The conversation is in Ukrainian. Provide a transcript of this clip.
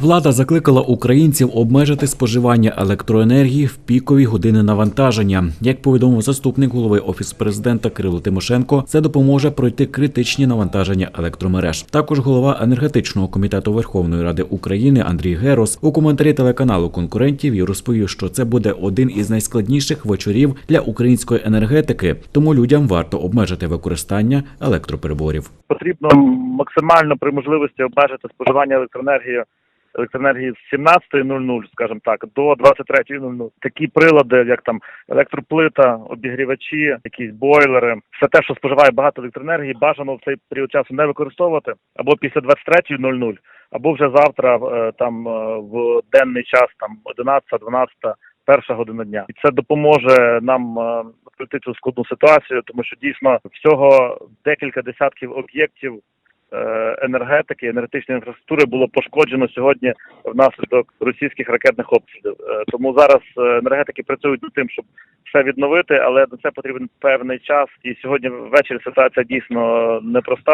Влада закликала українців обмежити споживання електроенергії в пікові години навантаження. Як повідомив заступник голови офісу президента Кирило Тимошенко, це допоможе пройти критичні навантаження електромереж. Також голова енергетичного комітету Верховної Ради України Андрій Герос у коментарі телеканалу конкурентів розповів, що це буде один із найскладніших вечорів для української енергетики, тому людям варто обмежити використання електропереборів. потрібно максимально при можливості обмежити споживання електроенергії електроенергії з 17.00, скажімо так, до 23.00. Такі прилади, як там електроплита, обігрівачі, якісь бойлери, все те, що споживає багато електроенергії, бажано в цей період часу не використовувати або після 23.00, або вже завтра е, там е, в денний час, там 11, 12, перша година дня, і це допоможе нам е, пройти цю складну ситуацію, тому що дійсно всього декілька десятків об'єктів е, енергетики, енергетичної інфраструктури було пошкоджено сьогодні внаслідок російських ракетних обстрілів. Е, Тому зараз е, енергетики працюють над тим, щоб все відновити, але на це потрібен певний час. І сьогодні ввечері ситуація дійсно непроста.